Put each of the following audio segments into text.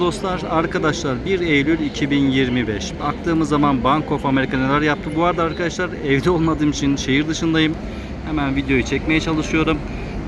Dostlar, arkadaşlar 1 Eylül 2025. Baktığımız zaman Bank of America neler yaptı? Bu arada arkadaşlar evde olmadığım için şehir dışındayım. Hemen videoyu çekmeye çalışıyorum.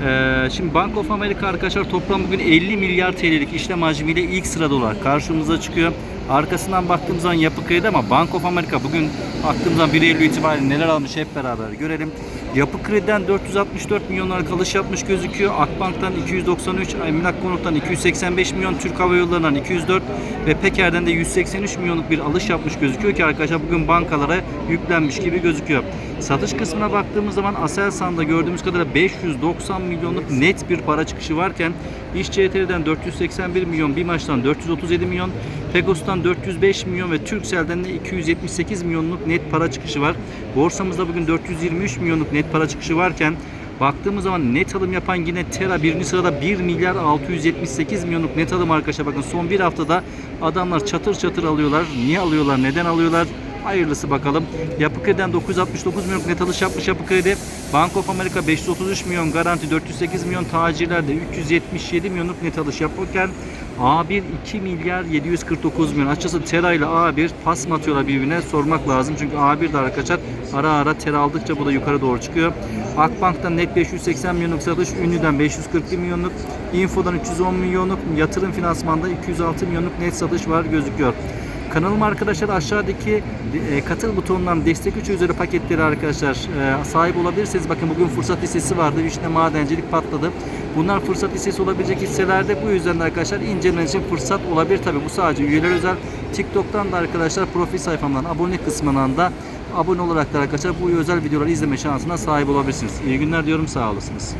Ee, şimdi Bank of America arkadaşlar toplam bugün 50 milyar TL'lik işlem hacmiyle ilk sırada olarak karşımıza çıkıyor. Arkasından baktığımız zaman yapı kredi ama Bank of America bugün baktığımız zaman 1 Eylül itibariyle neler almış hep beraber görelim. Yapı Kredi'den 464 milyonlar kalış yapmış gözüküyor. Akbank'tan 293, Emlak Konut'tan 285 milyon, Türk Hava Yolları'ndan 204 ve Peker'den de 183 milyonluk bir alış yapmış gözüküyor ki arkadaşlar bugün bankalara yüklenmiş gibi gözüküyor. Satış kısmına baktığımız zaman Aselsan'da gördüğümüz kadarıyla 590 milyonluk net bir para çıkışı varken İş CTR'den 481 milyon, BİMAŞ'tan 437 milyon, Pegos'tan 405 milyon ve Turkcell'den de 278 milyonluk net para çıkışı var. Borsamızda bugün 423 milyonluk net para çıkışı varken baktığımız zaman net alım yapan yine Tera birinci sırada 1 milyar 678 milyonluk net alım arkadaşlar. Bakın son bir haftada adamlar çatır çatır alıyorlar. Niye alıyorlar? Neden alıyorlar? Hayırlısı bakalım. Yapı Kredi'den 969 milyon net alış yapmış Yapı Kredi. Bank of America 533 milyon, Garanti 408 milyon, tacirlerde 377 milyonluk net alış yapırken A1 2 milyar 749 milyon. Açıkçası Tera ile A1 pas mı atıyorlar birbirine sormak lazım. Çünkü A1 de arkadaşlar ara ara Tera aldıkça bu da yukarı doğru çıkıyor. Akbank'tan net 580 milyonluk satış, Ünlü'den 540 milyonluk, Info'dan 310 milyonluk, yatırım finansmanda 206 milyonluk net satış var gözüküyor. Kanalıma arkadaşlar aşağıdaki e, katıl butonundan destek 3 üzeri paketleri arkadaşlar e, sahip olabilirseniz bakın bugün fırsat hissesi vardı. Vişne madencilik patladı. Bunlar fırsat hissesi olabilecek hisselerde bu yüzden de arkadaşlar incelemeniz için fırsat olabilir. Tabi bu sadece üyeler özel. TikTok'tan da arkadaşlar profil sayfamdan abone kısmından da abone olarak da arkadaşlar bu özel videoları izleme şansına sahip olabilirsiniz. İyi günler diyorum sağ olasınız.